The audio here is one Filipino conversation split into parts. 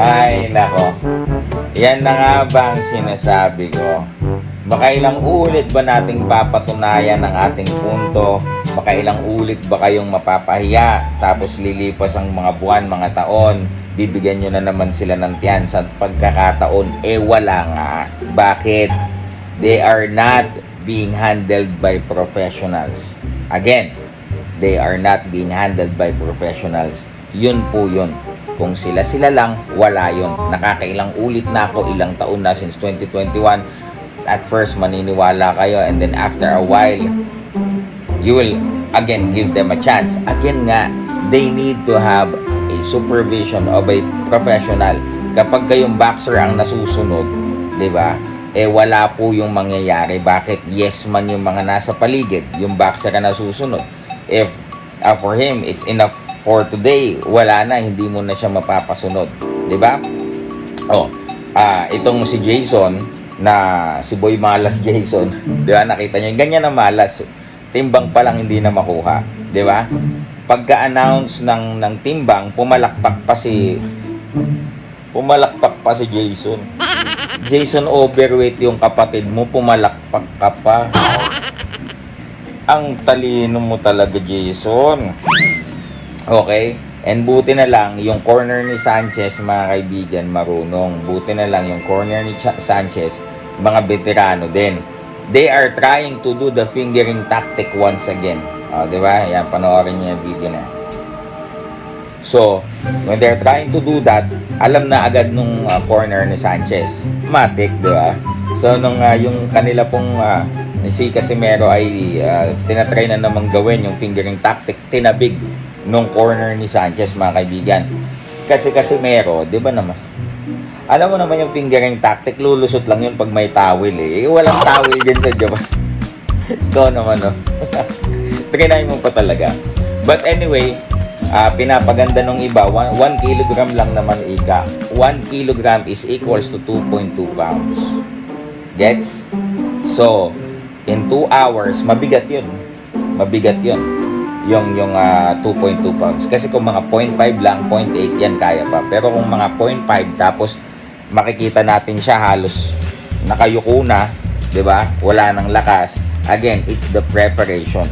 Ay, nako. Yan na nga ba ang sinasabi ko? Makailang ulit ba nating papatunayan ang ating punto? Makailang ulit ba kayong mapapahiya? Tapos lilipas ang mga buwan, mga taon, bibigyan nyo na naman sila ng tiyan sa pagkakataon. Eh wala nga. Bakit? They are not being handled by professionals. Again, they are not being handled by professionals. Yun po yun. Kung sila-sila lang, wala yun. Nakakailang ulit na ako, ilang taon na since 2021. At first, maniniwala kayo and then after a while, you will again give them a chance. Again nga, they need to have a supervision of a professional. Kapag kayong boxer ang nasusunod, di ba? Eh wala po yung mangyayari. Bakit? Yes man yung mga nasa paligid, yung boxer ang nasusunod. If uh, for him, it's enough for today, wala na, hindi mo na siya mapapasunod. Di ba? Oh, ah, itong si Jason na si Boy Malas Jason, 'di ba? Nakita niyo, ganyan na malas. Timbang pa lang hindi na makuha, 'di ba? Pagka-announce ng ng timbang, pumalakpak pa si pumalakpak pa si Jason. Jason overweight yung kapatid mo, pumalakpak ka pa. Ang talino mo talaga, Jason. Okay? And buti na lang, yung corner ni Sanchez, mga kaibigan, marunong. Buti na lang, yung corner ni Cha- Sanchez, mga veterano din. They are trying to do the fingering tactic once again. O, di ba? Yan, panoorin niyo yung video na. So, when they're trying to do that, alam na agad nung uh, corner ni Sanchez. Matik, di ba? So, nung uh, yung kanila pong uh, si Casimero ay uh, tinatry na namang gawin yung fingering tactic, tinabig nung corner ni Sanchez, mga kaibigan. Kasi Casimero, di ba naman? Alam mo naman yung fingering tactic, lulusot lang yun pag may towel eh. eh walang towel dyan sa Japan. Ikaw naman, no? Trinay mo pa talaga. But anyway, ah, pinapaganda nung iba, 1 kilogram lang naman ika. 1 kilogram is equals to 2.2 pounds. Gets? So, in 2 hours, mabigat yun. Mabigat yun. Yung, yung ah, 2.2 pounds. Kasi kung mga 0.5 lang, 0.8 yan kaya pa. Pero kung mga 0.5 tapos makikita natin siya halos nakayuko na, 'di ba? Wala nang lakas. Again, it's the preparation.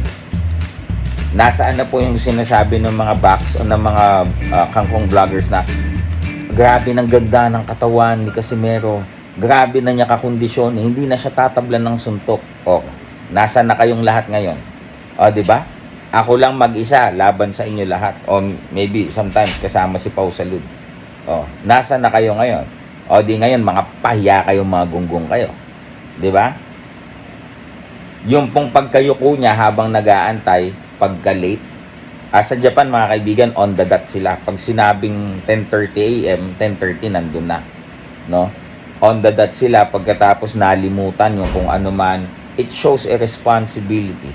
Nasaan na po yung sinasabi ng mga box o ng mga ah, kangkong vloggers na grabe ng ganda ng katawan ni Casimero. Grabe na niya kakondisyon. Hindi na siya tatablan ng suntok. O, nasa na kayong lahat ngayon? O, di ba? Ako lang mag-isa, laban sa inyo lahat. O maybe sometimes kasama si Pau Salud. O, nasa na kayo ngayon? O di ngayon, mga pahiya kayo, mga gunggong kayo. Di ba? Yung pong pagkayuko niya habang nag-aantay, pagka-late, ah, sa Japan mga kaibigan, on the dot sila. Pag sinabing 10.30 a.m., 10.30 nandun na. No? On the dot sila pagkatapos nalimutan yung kung ano man. It shows a responsibility.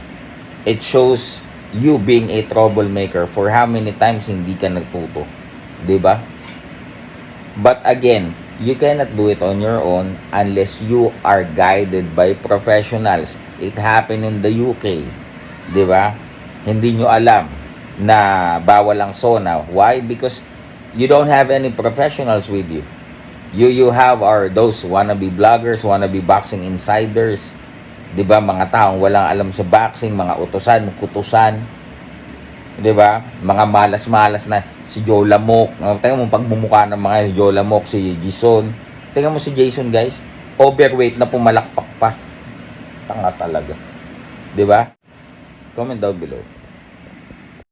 It shows you being a troublemaker for how many times hindi ka nagtuto. ba? But again, you cannot do it on your own unless you are guided by professionals. It happened in the UK. ba? Hindi nyo alam na bawal ang sauna. Why? Because you don't have any professionals with you. You you have are those wannabe vloggers, wannabe boxing insiders. 'Di ba? Mga taong walang alam sa boxing, mga utosan, kutusan. 'Di ba? Mga malas-malas na si Joe Lamok. Uh, tingnan mo pagmumukha ng mga Joe Lamok, si Jason. Tingnan mo si Jason, guys. Overweight na pumalakpak pa. Tanga talaga. 'Di ba? Comment down below.